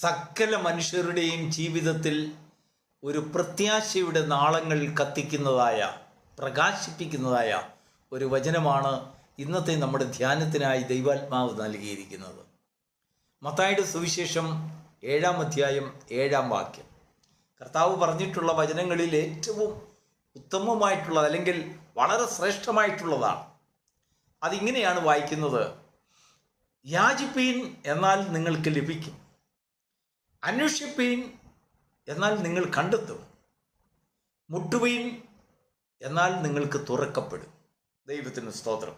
സകല മനുഷ്യരുടെയും ജീവിതത്തിൽ ഒരു പ്രത്യാശയുടെ നാളങ്ങൾ കത്തിക്കുന്നതായ പ്രകാശിപ്പിക്കുന്നതായ ഒരു വചനമാണ് ഇന്നത്തെ നമ്മുടെ ധ്യാനത്തിനായി ദൈവാത്മാവ് നൽകിയിരിക്കുന്നത്. മത്തായുടെ സുവിശേഷം ഏഴാം അധ്യായം ഏഴാം വാക്യം. കർത്താവ് പറഞ്ഞിട്ടുള്ള വചനങ്ങളിൽ ഏറ്റവും ഉത്തമമായിട്ടുള്ളത് അല്ലെങ്കിൽ വളരെ ശ്രേഷ്ഠമായിട്ടുള്ളതാണ്. അതിങ്ങനെയാണ് വായിക്കുന്നത് യാചിപ്പീൻ എന്നാൽ നിങ്ങൾക്ക് ലഭിക്കും. അന്വേഷിപ്പീൻ എന്നാൽ നിങ്ങൾ കണ്ടെത്തും. മുട്ടുവീൻ എന്നാൽ നിങ്ങൾക്ക് തുറക്കപ്പെടും. ദൈവത്തിന് സ്തോത്രം.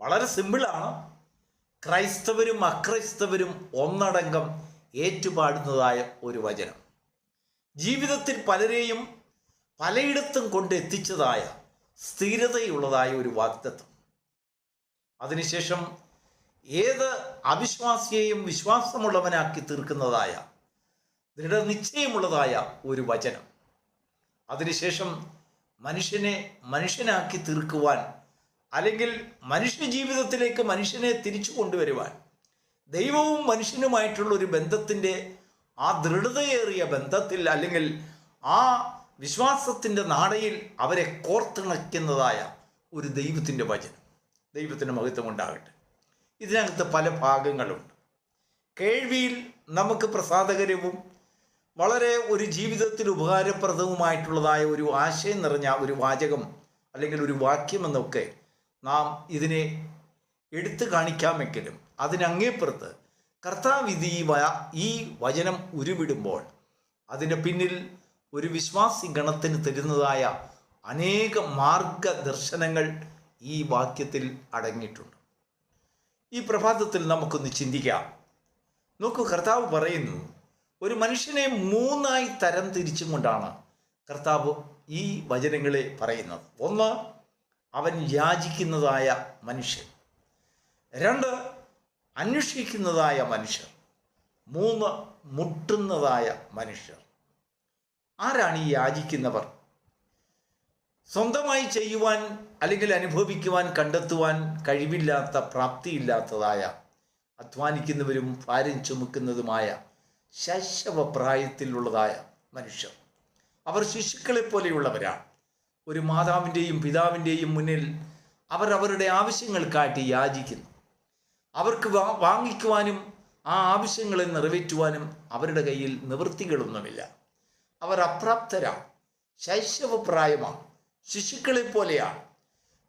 വളരെ സിമ്പിളാണ്. ക്രൈസ്തവരും അക്രൈസ്തവരും ഒന്നടങ്കം ഏറ്റുപാടുന്നതായ ഒരു വചനം. ജീവിതത്തിൽ പലരെയും പലയിടത്തും കൊണ്ടെത്തിച്ചതായ സ്ഥിരതയുള്ളതായ ഒരു വാഗ്ദത്വം അതിനുശേഷം ഏത് അവിശ്വാസിയെയും വിശ്വാസമുള്ളവനാക്കി തീർക്കുന്നതായ ദൃഢനിശ്ചയമുള്ളതായ ഒരു വചനം. അതിനുശേഷം മനുഷ്യനെ മനുഷ്യനാക്കി തീർക്കുവാൻ അല്ലെങ്കിൽ മനുഷ്യ ജീവിതത്തിലേക്ക് മനുഷ്യനെ തിരിച്ചു കൊണ്ടുവരുവാൻ ദൈവവും മനുഷ്യനുമായിട്ടുള്ള ഒരു ബന്ധത്തിന്റെ ആ ദൃഢതയേറിയ ബന്ധത്തിൽ അല്ലെങ്കിൽ ആ വിശ്വാസത്തിന്റെ നാടയിൽ അവരെ കോർത്തിണയ്ക്കുന്നതായ ഒരു ദൈവത്തിന്റെ വചനം. ദൈവത്തിന്റെ മഹത്വം ഉണ്ടാകട്ടെ. ഇതിനകത്ത് പല ഭാഗങ്ങളുണ്ട്. കേൾവിയിൽ നമുക്ക് പ്രസാദകരവും വളരെ ഒരു ജീവിതത്തിൽ ഉപകാരപ്രദവുമായിട്ടുള്ളതായ ഒരു ആശയം നിറഞ്ഞ ഒരു വാചകം അല്ലെങ്കിൽ ഒരു വാക്യം എന്നൊക്കെ നാം ഇതിനെ എടുത്തു കാണിക്കാമെങ്കിലും അതിനങ്ങേപ്പുറത്ത് കർത്താവ് ഇത് ഈ ഈ വചനം ഉരുവിടുമ്പോൾ അതിന്റെ പിന്നിൽ ഒരു വിശ്വാസി ഗണത്തിന് തരുന്നതായ അനേക മാർഗദർശനങ്ങൾ ഈ വാക്യത്തിൽ അടങ്ങിയിട്ടുണ്ട്. ഈ പ്രഭാതത്തിൽ നമുക്കൊന്ന് ചിന്തിക്കാം. നോക്കൂ കർത്താവ് പറയുന്നു ഒരു മനുഷ്യനെ മൂന്നായി തരം തിരിച്ചും കൊണ്ടാണ് കർത്താവ് ഈ വചനങ്ങളെ പറയുന്നത്. ഒന്ന് അവൻ യാചിക്കുന്നതായ മനുഷ്യൻ. രണ്ട് അന്വേഷിക്കുന്നതായ മനുഷ്യർ മൂന്ന് മുട്ടുന്നതായ മനുഷ്യർ. ആരാണ് ഈ യാചിക്കുന്നവർ? സ്വന്തമായി ചെയ്യുവാൻ അല്ലെങ്കിൽ അനുഭവിക്കുവാൻ കണ്ടെത്തുവാൻ കഴിവില്ലാത്ത പ്രാപ്തിയില്ലാത്തതായ അധ്വാനിക്കുന്നവരും ഭാരം ചുമക്കുന്നതുമായ ശൈശവപ്രായത്തിലുള്ളതായ മനുഷ്യർ. അവർ ശിശുക്കളെ പോലെയുള്ളവരാണ് ഒരു മാതാവിന്റെയും പിതാവിന്റെയും മുന്നിൽ അവർ അവരുടെ ആവശ്യങ്ങൾക്കായിട്ട് യാചിക്കുന്നു. അവർക്ക് വാങ്ങിക്കുവാനും ആ ആവശ്യങ്ങളെ നിറവേറ്റുവാനും അവരുടെ കയ്യിൽ നിവൃത്തികളൊന്നുമില്ല. അവർ അപ്രാപ്തരാണ് ശൈശവപ്രായമാണ്. ശിശുക്കളെ പോലെയാണ്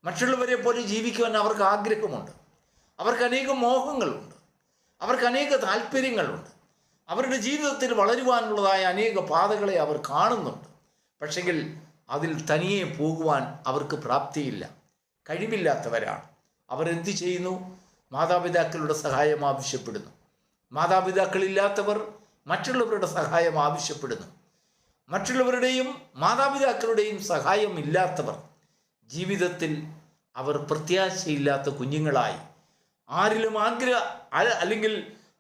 മറ്റുള്ളവരെ പോലെ ജീവിക്കുവാൻ അവർക്ക് ആഗ്രഹമുണ്ട്. അവർക്ക് അനേകം മോഹങ്ങളുണ്ട്. അവർക്ക് അനേക താല്പര്യങ്ങളുണ്ട്. അവരുടെ ജീവിതത്തിൽ വളരുവാനുള്ളതായ അനേക പാതകളെ അവർ കാണുന്നുണ്ട്. പക്ഷെങ്കിൽ അതിൽ തനിയെ പോകുവാൻ അവർക്ക് പ്രാപ്തിയില്ല. കഴിവില്ലാത്തവരാണ്. അവർ എന്ത് ചെയ്യുന്നു? മാതാപിതാക്കളുടെ സഹായം ആവശ്യപ്പെടുന്നു. മാതാപിതാക്കളില്ലാത്തവർ മറ്റുള്ളവരുടെ സഹായം ആവശ്യപ്പെടുന്നു. മറ്റുള്ളവരുടെയും മാതാപിതാക്കളുടെയും സഹായം ഇല്ലാത്തവർ ജീവിതത്തിൽ അവർ പ്രത്യാശയില്ലാത്ത കുഞ്ഞുങ്ങളായി ആരിലും ആഗ്രഹ അല്ലെങ്കിൽ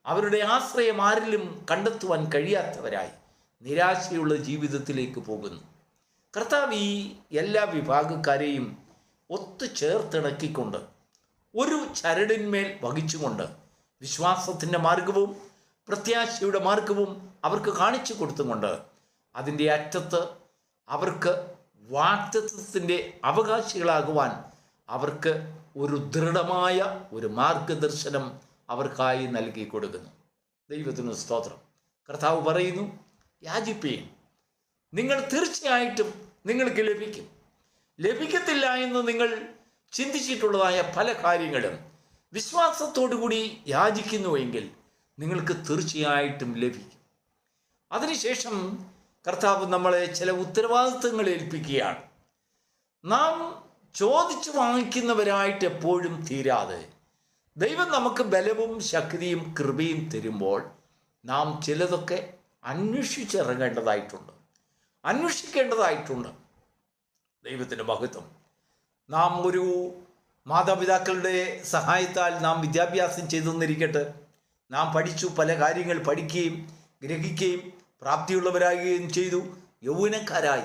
അവരുടെ ആശ്രയം ആരിലും കണ്ടെത്തുവാൻ കഴിയാത്തവരായി നിരാശയുള്ള ജീവിതത്തിലേക്ക് പോകുന്നു. കർത്താവ് ഈ എല്ലാ വിഭാഗക്കാരെയും ഒത്തു ചേർത്തിണക്കിക്കൊണ്ട് ഒരു ചരടിന്മേൽ വഹിച്ചുകൊണ്ട് വിശ്വാസത്തിന്റെ മാർഗവും പ്രത്യാശയുടെ മാർഗവും അവർക്ക് കാണിച്ചു കൊടുത്തുകൊണ്ട് അതിന്റെ അറ്റത്ത് അവർക്ക് വാക്തത്വത്തിന്റെ അവകാശികളാകുവാൻ അവർക്ക് ഒരു ദൃഢമായ ഒരു മാർഗദർശനം അവർക്കായി നൽകി കൊടുക്കുന്നു. ദൈവത്തിന് സ്തോത്രം. കർത്താവ് പറയുന്നു യാചിപ്പീൻ. നിങ്ങൾ തീർച്ചയായിട്ടും നിങ്ങൾക്ക് ലഭിക്കും. ലഭിക്കത്തില്ല എന്ന് നിങ്ങൾ ചിന്തിച്ചിട്ടുള്ളതായ പല കാര്യങ്ങളും വിശ്വാസത്തോടുകൂടി യാചിക്കുന്നുവെങ്കിൽ നിങ്ങൾക്ക് തീർച്ചയായിട്ടും ലഭിക്കും. അതിനുശേഷം കർത്താവ് നമ്മളെ ചില ഉത്തരവാദിത്തങ്ങൾ ഏൽപ്പിക്കുകയാണ്. നാം ചോദിച്ചു വാങ്ങിക്കുന്നവരായിട്ട് എപ്പോഴും തീരാതെ ദൈവം നമുക്ക് ബലവും ശക്തിയും കൃപയും തരുമ്പോൾ നാം ചിലതൊക്കെ അന്വേഷിച്ചിറങ്ങേണ്ടതായിട്ടുണ്ട്. അന്വേഷിക്കേണ്ടതായിട്ടുണ്ട്. ദൈവത്തിന്റെ മഹത്വം. നാം ഒരു മാതാപിതാക്കളുടെ സഹായത്താൽ നാം വിദ്യാഭ്യാസം ചെയ്തു നിന്നിരിക്കട്ടെ നാം പഠിച്ചു പല കാര്യങ്ങൾ പഠിക്കുകയും ഗ്രഹിക്കുകയും പ്രാപ്തിയുള്ളവരാകുകയും ചെയ്തു. യൗവനക്കാരായി.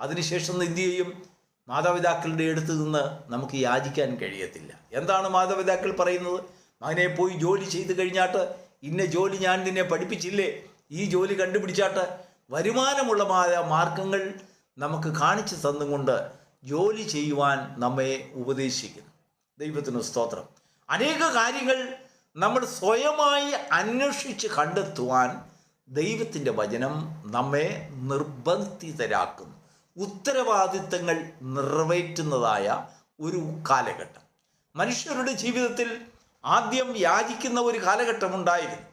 അതിനുശേഷം എന്ത് ചെയ്യും മാതാപിതാക്കളുടെ അടുത്ത് നിന്ന് നമുക്ക് യാചിക്കാൻ കഴിയത്തില്ല. എന്താണ് മാതാപിതാക്കൾ പറയുന്നത്? മകനെ പോയി ജോലി ചെയ്ത് കഴിഞ്ഞാട്ട് ഇന്ന ജോലി ഞാൻ നിന്നെ പഠിപ്പിച്ചില്ലേ? ഈ ജോലി കണ്ടുപിടിച്ചാട്ട് വരുമാനമുള്ള മാർഗങ്ങൾ നമുക്ക് കാണിച്ചു തന്നുകൊണ്ട് ജോലി ചെയ്യുവാൻ നമ്മെ ഉപദേശിക്കുന്നു. ദൈവത്തിന് സ്തോത്രം. അനേക കാര്യങ്ങൾ നമ്മൾ സ്വയമായി അന്വേഷിച്ച് കണ്ടെത്തുവാൻ ദൈവത്തിന്റെ വചനം നമ്മെ നിർബന്ധിതരാക്കുന്നു. ഉത്തരവാദിത്തങ്ങൾ നിറവേറ്റുന്നതായ ഒരു കാലഘട്ടം. മനുഷ്യരുടെ ജീവിതത്തിൽ ആദ്യം യാചിക്കുന്ന ഒരു കാലഘട്ടമുണ്ടായിരുന്നു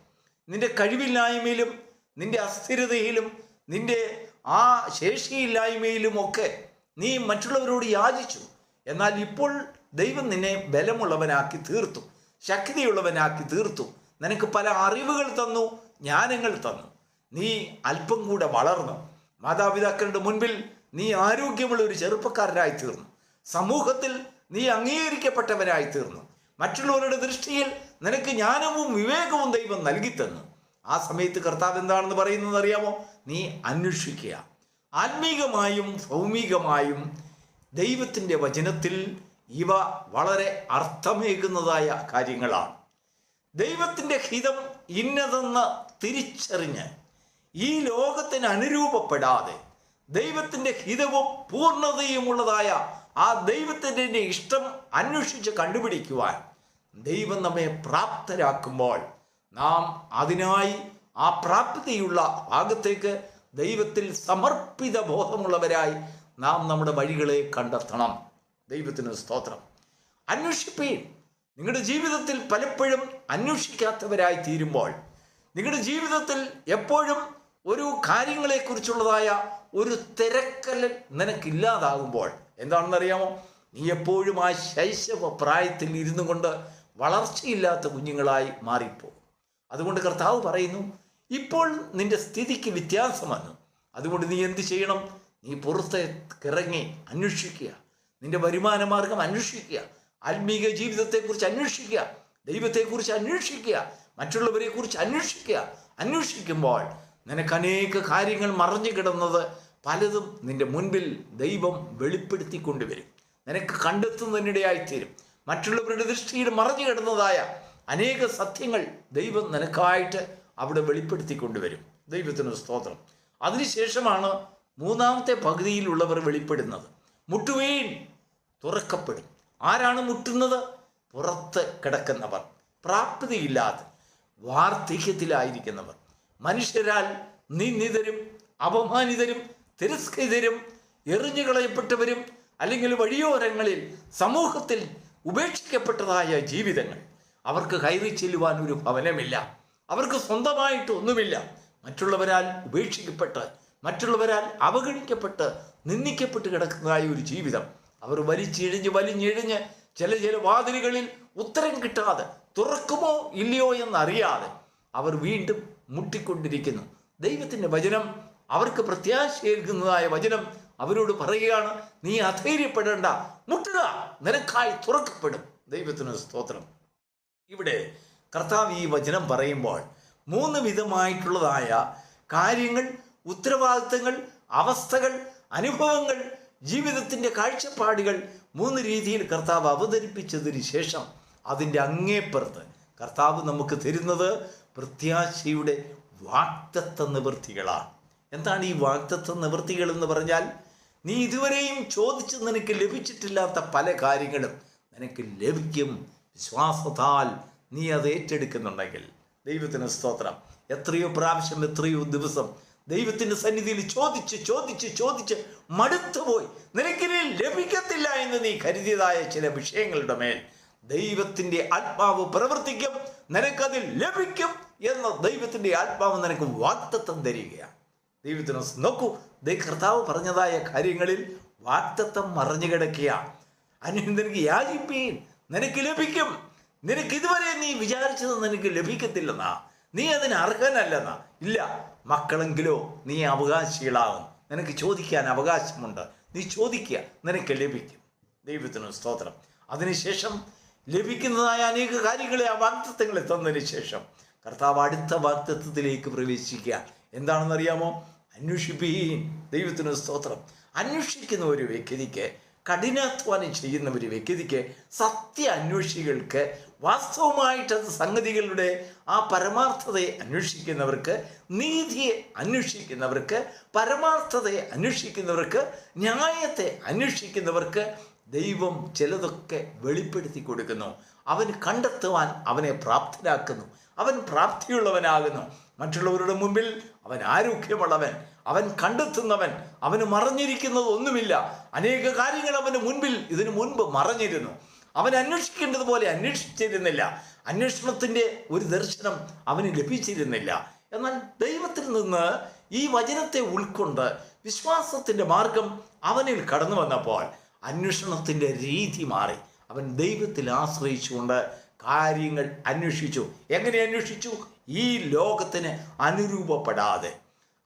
നിന്റെ കഴിവില്ലായ്മയിലും നിന്റെ അസ്ഥിരതയിലും നിന്റെ ആ ശേഷിയില്ലായ്മയിലും ഒക്കെ നീ മറ്റുള്ളവരോട് യാചിച്ചു. എന്നാൽ ഇപ്പോൾ ദൈവം നിന്നെ ബലമുള്ളവനാക്കി തീർത്തു. ശക്തിയുള്ളവനാക്കി തീർത്തു. നിനക്ക് പല അറിവുകൾ തന്നു. ജ്ഞാനങ്ങൾ തന്നു. നീ അല്പം കൂടെ വളർന്നു. മാതാപിതാക്കളുടെ മുൻപിൽ നീ ആരോഗ്യമുള്ള ഒരു ചെറുപ്പക്കാരനായി തീർന്നു. സമൂഹത്തിൽ നീ അംഗീകരിക്കപ്പെട്ടവനായി തീർന്നു. മറ്റുള്ളവരുടെ ദൃഷ്ടിയിൽ നിനക്ക് ജ്ഞാനവും വിവേകവും ദൈവം നൽകിത്തന്നു. തന്നു ആ സമയത്ത് കർത്താവ് എന്താണെന്ന് പറയുന്നത് അറിയാമോ? നീ അന്വേഷിക്കുക. ആത്മീകമായും ഭൗമികമായും ദൈവത്തിന്റെ വചനത്തിൽ ഇവ വളരെ അർത്ഥമേകുന്നതായ കാര്യങ്ങളാണ്. ദൈവത്തിന്റെ ഹിതം ഇന്നതെന്ന് തിരിച്ചറിഞ്ഞ് ഈ ലോകത്തിന് അനുരൂപപ്പെടാതെ ദൈവത്തിന്റെ ഹിതവും പൂർണതയുമുള്ളതായ ആ ദൈവത്തിന്റെ ഇഷ്ടം അന്വേഷിച്ച് കണ്ടുപിടിക്കുവാൻ ദൈവം നമ്മെ പ്രാപ്തരാക്കുമ്പോൾ നാം അതിനായി ആ പ്രാപ്തിയുള്ള ഭാഗത്തേക്ക് ദൈവത്തിൽ സമർപ്പിത ബോധമുള്ളവരായി നാം നമ്മുടെ വഴികളെ കണ്ടെത്തണം. ദൈവത്തിന് സ്തോത്രം. അന്വേഷിപ്പീൻ. നിങ്ങളുടെ ജീവിതത്തിൽ പലപ്പോഴും അന്വേഷിക്കാത്തവരായി തീരുമ്പോൾ നിങ്ങളുടെ ജീവിതത്തിൽ എപ്പോഴും ഒരു കാര്യങ്ങളെക്കുറിച്ചുള്ളതായ ഒരു തിരക്കൽ നിനക്കില്ലാതാകുമ്പോൾ എന്താണെന്നറിയാമോ? നീ എപ്പോഴും ആ ശൈശവ പ്രായത്തിൽ ഇരുന്നു കൊണ്ട് വളർച്ചയില്ലാത്ത കുഞ്ഞുങ്ങളായി മാറിപ്പോകും. അതുകൊണ്ട് കർത്താവ് പറയുന്നു ഇപ്പോൾ നിന്റെ സ്ഥിതിക്ക് വ്യത്യാസം വന്നു അതുകൊണ്ട് നീ എന്ത് ചെയ്യണം? നീ പുറത്തേക്ക് ഇറങ്ങി അന്വേഷിക്കുക. നിന്റെ വരുമാന മാർഗം അന്വേഷിക്കുക. ആത്മീക ജീവിതത്തെക്കുറിച്ച് അന്വേഷിക്കുക. ദൈവത്തെക്കുറിച്ച് അന്വേഷിക്കുക. മറ്റുള്ളവരെക്കുറിച്ച് അന്വേഷിക്കുക. അന്വേഷിക്കുമ്പോൾ നിനക്ക് അനേക കാര്യങ്ങൾ മറഞ്ഞു കിടന്നത് പലതും നിന്റെ മുൻപിൽ ദൈവം വെളിപ്പെടുത്തി കൊണ്ടുവരും നിനക്ക് കണ്ടെത്തുന്നതിനിടയായിത്തീരും. മറ്റുള്ളവരുടെ ദൃഷ്ടിയിൽ മറഞ്ഞു കിടന്നതായ അനേക സത്യങ്ങൾ ദൈവം നിനക്കായിട്ട് അവിടെ വെളിപ്പെടുത്തി കൊണ്ടുവരും ദൈവത്തിന് സ്തോത്രം. അതിനുശേഷമാണ് മൂന്നാമത്തെ പകുതിയിലുള്ളവർ വെളിപ്പെടുന്നത്. മുട്ടുവീൻ തുറക്കപ്പെടും. ആരാണ് മുട്ടുന്നത്? പുറത്ത് കിടക്കുന്നവർ. പ്രാപ്തിയില്ലാതെ വാർദ്ധക്യത്തിലായിരിക്കുന്നവർ. മനുഷ്യരാൽ നിന്ദിതരും അപമാനിതരും തിരസ്കൃതരും എറിഞ്ഞുകളയപ്പെട്ടവരും അല്ലെങ്കിൽ വഴിയോരങ്ങളിൽ സമൂഹത്തിൽ ഉപേക്ഷിക്കപ്പെട്ടതായ ജീവിതങ്ങൾ. അവർക്ക് കയറി ചെല്ലുവാൻ ഒരു ഭവനമില്ല. അവർക്ക് സ്വന്തമായിട്ട് ഒന്നുമില്ല. മറ്റുള്ളവരാൽ ഉപേക്ഷിക്കപ്പെട്ട് മറ്റുള്ളവരാൽ അവഗണിക്കപ്പെട്ട് നിന്ദിക്കപ്പെട്ട് കിടക്കുന്നതായ ഒരു ജീവിതം. അവർ വലിച്ചിഴിഞ്ഞ് വലിഞ്ഞിഴിഞ്ഞ് ചില ചില വാതിലുകളിൽ ഉത്തരം കിട്ടാതെ തുറക്കുമോ ഇല്ലയോ എന്നറിയാതെ അവർ വീണ്ടും മുട്ടിക്കൊണ്ടിരിക്കുന്നു. ദൈവത്തിന്റെ വചനം അവർക്ക് പ്രത്യാശയേൽക്കുന്നതായ വചനം അവരോട് പറയുകയാണ് നീ അധൈര്യപ്പെടേണ്ട മുട്ടുക നിനക്കായി തുറക്കപ്പെടും. ദൈവത്തിന് സ്തോത്രം. ഇവിടെ കർത്താവ് ഈ വചനം പറയുമ്പോൾ മൂന്ന് വിധമായിട്ടുള്ളതായ കാര്യങ്ങൾ ഉത്തരവാദിത്തങ്ങൾ അവസ്ഥകൾ അനുഭവങ്ങൾ ജീവിതത്തിന്റെ കാഴ്ചപ്പാടുകൾ മൂന്ന് രീതിയിൽ കർത്താവ് അവതരിപ്പിച്ചതിന് ശേഷം അതിന്റെ അങ്ങേപ്പുറത്ത് കർത്താവ് നമുക്ക് തരുന്നത് പ്രത്യാശയുടെ വാക്തത്വ നിവൃത്തികളാണ്. എന്താണ് ഈ വാക്തത്വ നിവൃത്തികൾ എന്ന് പറഞ്ഞാൽ? നീ ഇതുവരെയും ചോദിച്ച് നിനക്ക് ലഭിച്ചിട്ടില്ലാത്ത പല കാര്യങ്ങളും നിനക്ക് ലഭിക്കും വിശ്വാസത്താൽ നീ അത് ഏറ്റെടുക്കുന്നുണ്ടെങ്കിൽ. ദൈവത്തിന് സ്തോത്രം. എത്രയോ പ്രാവശ്യം എത്രയോ ദിവസം ദൈവത്തിന്റെ സന്നിധിയിൽ ചോദിച്ച് ചോദിച്ച് ചോദിച്ച് മടുത്തുപോയി. നിനക്കിനി ലഭിക്കത്തില്ല എന്ന് നീ കരുതിയതായ ചില വിഷയങ്ങളുടെ മേൽ ദൈവത്തിന്റെ ആത്മാവ് പ്രവർത്തിക്കും നിനക്കതിൽ ലഭിക്കും എന്ന ദൈവത്തിന്റെ ആത്മാവ് നിനക്ക് വാക്തത്വം തരികയാണ്. ദൈവത്തിന് നോക്കൂ കർത്താവ് പറഞ്ഞതായ കാര്യങ്ങളിൽ വാക്തത്വം മറിഞ്ഞു കിടക്കുകയാണ്. അതിന് നിനക്ക് യാചിപ്പീൻ നിനക്ക് ലഭിക്കും. നിനക്ക് ഇതുവരെ നീ വിചാരിച്ചത് നിനക്ക് ലഭിക്കത്തില്ലെന്നാ. നീ അതിന് അർഹനല്ലെന്നാ. ഇല്ല മക്കളെങ്കിലോ നീ അവകാശികളാകും. നിനക്ക് ചോദിക്കാൻ അവകാശമുണ്ട്. നീ ചോദിക്കുക നിനക്ക് ലഭിക്കും. ദൈവത്തിന് സ്തോത്രം. അതിനുശേഷം ലഭിക്കുന്നതായ അനേക കാര്യങ്ങളെ ആ വാക്തത്വങ്ങളെ തന്നതിന് ശേഷം കർത്താവ് അടുത്ത വാക്തത്വത്തിലേക്ക് പ്രവേശിക്കുക. എന്താണെന്നറിയാമോ? അന്വേഷിപ്പീൻ. ദൈവത്തിന് സ്തോത്രം. അന്വേഷിക്കുന്ന ഒരു വ്യക്തിക്ക് കഠിനാധ്വാനം ചെയ്യുന്ന ഒരു വ്യക്തിക്ക് സത്യ അന്വേഷികൾക്ക് വാസ്തവമായിട്ട് സംഗതികളുടെ ആ പരമാർത്ഥതയെ അന്വേഷിക്കുന്നവർക്ക് നീതിയെ അന്വേഷിക്കുന്നവർക്ക് പരമാർത്ഥതയെ അന്വേഷിക്കുന്നവർക്ക് ന്യായത്തെ അന്വേഷിക്കുന്നവർക്ക് ദൈവം ചിലതൊക്കെ വെളിപ്പെടുത്തി കൊടുക്കുന്നു. അവൻ കണ്ടെത്തുവാൻ അവനെ പ്രാപ്തനാക്കുന്നു. അവൻ പ്രാപ്തിയുള്ളവനാകുന്നു. മറ്റുള്ളവരുടെ മുമ്പിൽ അവൻ ആരോഗ്യമുള്ളവൻ അവൻ കണ്ടെത്തുന്നവൻ അവന് മറഞ്ഞിരിക്കുന്നത് ഒന്നുമില്ല. അനേക കാര്യങ്ങൾ അവന് മുൻപിൽ ഇതിനു മുൻപ് മറഞ്ഞിരുന്നു. അവൻ അന്വേഷിക്കേണ്ടതുപോലെ അന്വേഷിച്ചിരുന്നില്ല. അന്വേഷണത്തിന്റെ ഒരു ദർശനം അവന് ലഭിച്ചിരുന്നില്ല. എന്നാൽ ദൈവത്തിൽ നിന്ന് ഈ വചനത്തെ ഉൾക്കൊണ്ട് വിശ്വാസത്തിന്റെ മാർഗം അവനിൽ കടന്നു വന്നപ്പോൾ അന്വേഷണത്തിന്റെ രീതി മാറി. അവൻ ദൈവത്തിൽ ആശ്രയിച്ചുകൊണ്ട് കാര്യങ്ങൾ അന്വേഷിച്ചു. എങ്ങനെ അന്വേഷിച്ചു? ഈ ലോകത്തിന് അനുരൂപപ്പെടാതെ.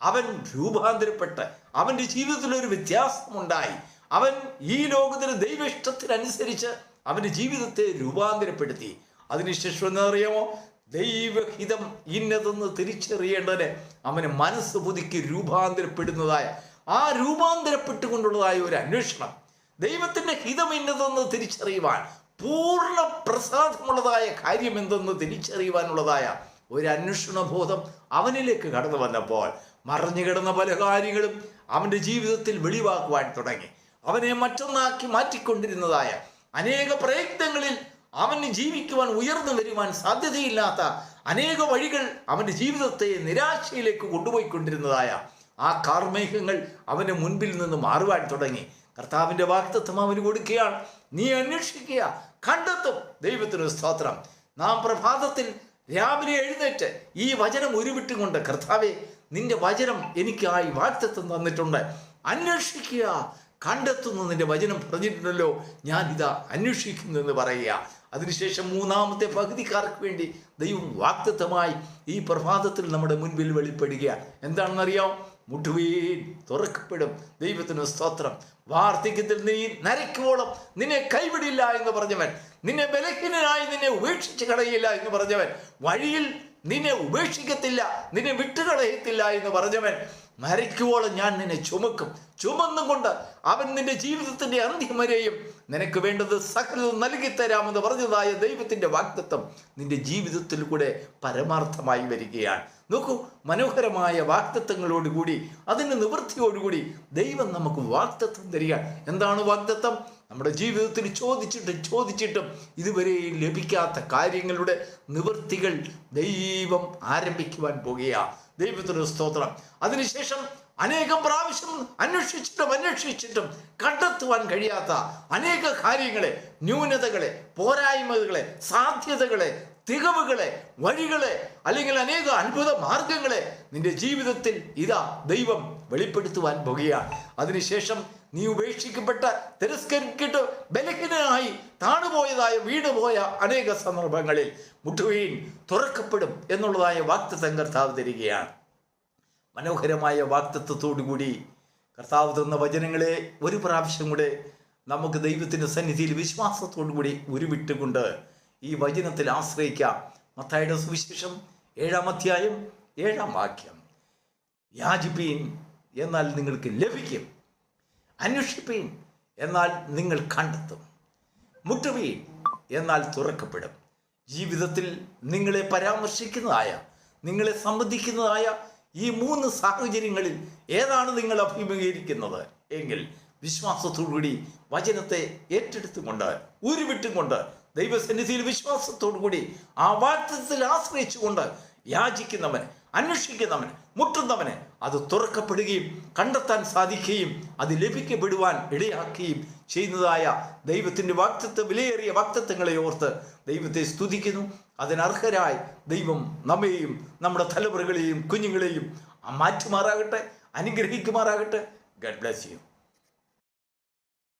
അവൻ രൂപാന്തരപ്പെട്ട്. അവന്റെ ജീവിതത്തിൽ ഒരു വ്യത്യാസമുണ്ടായി. അവൻ ഈ ലോകത്തിന് ദൈവ ഇഷ്ടത്തിനനുസരിച്ച് അവന്റെ ജീവിതത്തെ രൂപാന്തരപ്പെടുത്തി. അതിനുശേഷം എന്നറിയാമോ ദൈവഹിതം ഇന്നതെന്ന് തിരിച്ചറിയേണ്ടതിന് അവന് മനസ്സ് പുതുക്കി രൂപാന്തരപ്പെടുന്നതായ ആ രൂപാന്തരപ്പെട്ടുകൊണ്ടുള്ളതായ ഒരു അന്വേഷണം. ദൈവത്തിന്റെ ഹിതം ഇന്നതെന്ന് തിരിച്ചറിയുവാൻ പൂർണ പ്രസാദമുള്ളതായ കാര്യം എന്തെന്ന് തിരിച്ചറിയുവാനുള്ളതായ ഒരു അന്വേഷണ ബോധം അവനിലേക്ക് കടന്നു വന്നപ്പോൾ മറഞ്ഞു കിടന്ന പല കാര്യങ്ങളും അവന്റെ ജീവിതത്തിൽ വെളിവാക്കുവാൻ തുടങ്ങി. അവനെ മറ്റൊന്നാക്കി മാറ്റിക്കൊണ്ടിരുന്നതായ അനേക പ്രയത്നങ്ങളിൽ അവന് ജീവിക്കുവാൻ ഉയർന്നു വരുവാൻ സാധ്യതയില്ലാത്ത അനേക വഴികൾ അവന്റെ ജീവിതത്തെ നിരാശയിലേക്ക് കൊണ്ടുപോയിക്കൊണ്ടിരുന്നതായ ആ കാർമേഘങ്ങൾ അവന്റെ മുൻപിൽ നിന്ന് മാറുവാൻ തുടങ്ങി. കർത്താവിന്റെ വാക്തത്വം അവന് കൊടുക്കുകയാണ്. നീ അന്വേഷിക്കുക കണ്ടെത്തും. ദൈവത്തിന് സ്തോത്രം. നാം പ്രഭാതത്തിൽ രാവിലെ എഴുന്നേറ്റ് ഈ വചനം ഉരുവിട്ടുകൊണ്ട് കർത്താവെ നിന്റെ വചനം എനിക്കായി വാക്തത്വം തന്നിട്ടുണ്ട്. അന്വേഷിക്കുക. കണ്ടെത്തുന്നു. നിന്റെ വചനം പറഞ്ഞിട്ടുണ്ടല്ലോ. ഞാൻ ഇതാ അന്വേഷിക്കുന്നു എന്ന് പറയുക. അതിനുശേഷം മൂന്നാമത്തെ പകുതിക്കാർക്ക് വേണ്ടി ദൈവം വാക്തത്വമായി ഈ പ്രഭാതത്തിൽ നമ്മുടെ മുൻപിൽ വെളിപ്പെടുകയാണ് എന്താണെന്നറിയാം? മുട്ടുവീൻ തുറക്കപ്പെടും. ദൈവത്തിന് സ്തോത്രം. വാർദ്ധക്യത്തിൽ നീ നരയ്ക്കുവോളം നിന്നെ കൈവിടില്ല എന്ന് പറഞ്ഞവൻ. നിന്നെ ബലഹീനനായി നിന്നെ ഉപേക്ഷിച്ച് കളയില്ല എന്ന് പറഞ്ഞവൻ. വഴിയിൽ നിന്നെ ഉപേക്ഷിക്കത്തില്ല നിന്നെ വിട്ടുകളയത്തില്ല എന്ന് പറഞ്ഞവൻ. മരിക്കുവോളം ഞാൻ നിന്നെ ചുമക്കും. ചുമന്നും കൊണ്ട് അവൻ നിന്റെ ജീവിതത്തിന്റെ അന്ത്യം വരെയും നിനക്ക് വേണ്ടത് സകലതും നൽകി തരാമെന്ന് പറഞ്ഞതായ ദൈവത്തിന്റെ വാക്തത്വം നിന്റെ ജീവിതത്തിൽ കൂടെ പരമാർത്ഥമായി വരികയാണ്. നോക്കൂ മനോഹരമായ വാക്തത്വങ്ങളോടുകൂടി അതിന് നിവൃത്തിയോടുകൂടി ദൈവം നമുക്ക് വാക്തത്വം തരിക. എന്താണ് വാക്തത്വം? നമ്മുടെ ജീവിതത്തിൽ ചോദിച്ചിട്ട് ചോദിച്ചിട്ടും ഇതുവരെയും ലഭിക്കാത്ത കാര്യങ്ങളുടെ നിവൃത്തികൾ ദൈവം ആരംഭിക്കുവാൻ പോകുകയാണ് ദൈവത്തിന് സ്തോത്രം. അതിനുശേഷം അനേകം പ്രാവശ്യം അന്വേഷിച്ചിട്ടും അന്വേഷിച്ചിട്ടും കണ്ടെത്തുവാൻ കഴിയാത്ത അനേക കാര്യങ്ങളെ ന്യൂനതകളെ പോരായ്മകളെ സാധ്യതകളെ തികവുകളെ വഴികളെ അല്ലെങ്കിൽ അനേക അത്ഭുത മാർഗങ്ങളെ നിന്റെ ജീവിതത്തിൽ ഇതാ ദൈവം വെളിപ്പെടുത്തുവാൻ പോകുകയാണ്. അതിനുശേഷം നീ ഉപേക്ഷിക്കപ്പെട്ട തിരസ്കരിക്കട്ട് ബലഹീനനായി താണുപോയതായ വീണുപോയ അനേക സന്ദർഭങ്ങളിൽ മുട്ടുവീൻ തുറക്കപ്പെടും എന്നുള്ളതായ വാക്തത്വം കർത്താവ് തരികയാണ്. മനോഹരമായ വാക്തത്വത്തോടുകൂടി കർത്താവ് തന്ന വചനങ്ങളെ ഒരു പ്രാവശ്യം കൂടെ നമുക്ക് ദൈവത്തിന്റെ സന്നിധിയിൽ വിശ്വാസത്തോടു കൂടി ഉരുവിട്ടുകൊണ്ട് ഈ വചനത്തിൽ ആശ്രയിക്കാം മത്തായുടെ സുവിശേഷം ഏഴാം അധ്യായം ഏഴാം വാക്യം. യാചിപ്പീൻ എന്നാൽ നിങ്ങൾക്ക് ലഭിക്കും. അന്വേഷിപ്പീൻ എന്നാൽ നിങ്ങൾ കണ്ടെത്തും. മുട്ടുവീൻ എന്നാൽ തുറക്കപ്പെടും. ജീവിതത്തിൽ നിങ്ങളെ പരാമർശിക്കുന്നതായ നിങ്ങളെ സംബന്ധിക്കുന്നതായ ഈ മൂന്ന് സാഹചര്യങ്ങളിൽ ഏതാണ് നിങ്ങൾ അഭിമുഖീകരിക്കുന്നത്? എങ്കിൽ വിശ്വാസത്തോടുകൂടി വചനത്തെ ഏറ്റെടുത്തുകൊണ്ട് ഉരുവിട്ടുകൊണ്ട് ദൈവസന്നിധിയിൽ വിശ്വാസത്തോടുകൂടി ആ വാക്തത്തിൽ ആശ്രയിച്ചുകൊണ്ട് യാചിക്കുന്നവൻ അന്വേഷിക്കുന്നവൻ മുട്ടുന്നവന് അത് തുറക്കപ്പെടുകയും കണ്ടെത്താൻ സാധിക്കുകയും അത് ലഭിക്കപ്പെടുവാൻ ഇടയാക്കുകയും ചെയ്യുന്നതായ ദൈവത്തിന്റെ വാക്തത്വ വിലയേറിയ വാക്തത്വങ്ങളെ ഓർത്ത് ദൈവത്തെ സ്തുതിക്കുന്നു. അതിനർഹരായി ദൈവം നമ്മെയും നമ്മുടെ തലമുറകളെയും കുഞ്ഞുങ്ങളെയും മാറ്റുമാറാകട്ടെ അനുഗ്രഹിക്കുമാറാകട്ടെ. Garh bless you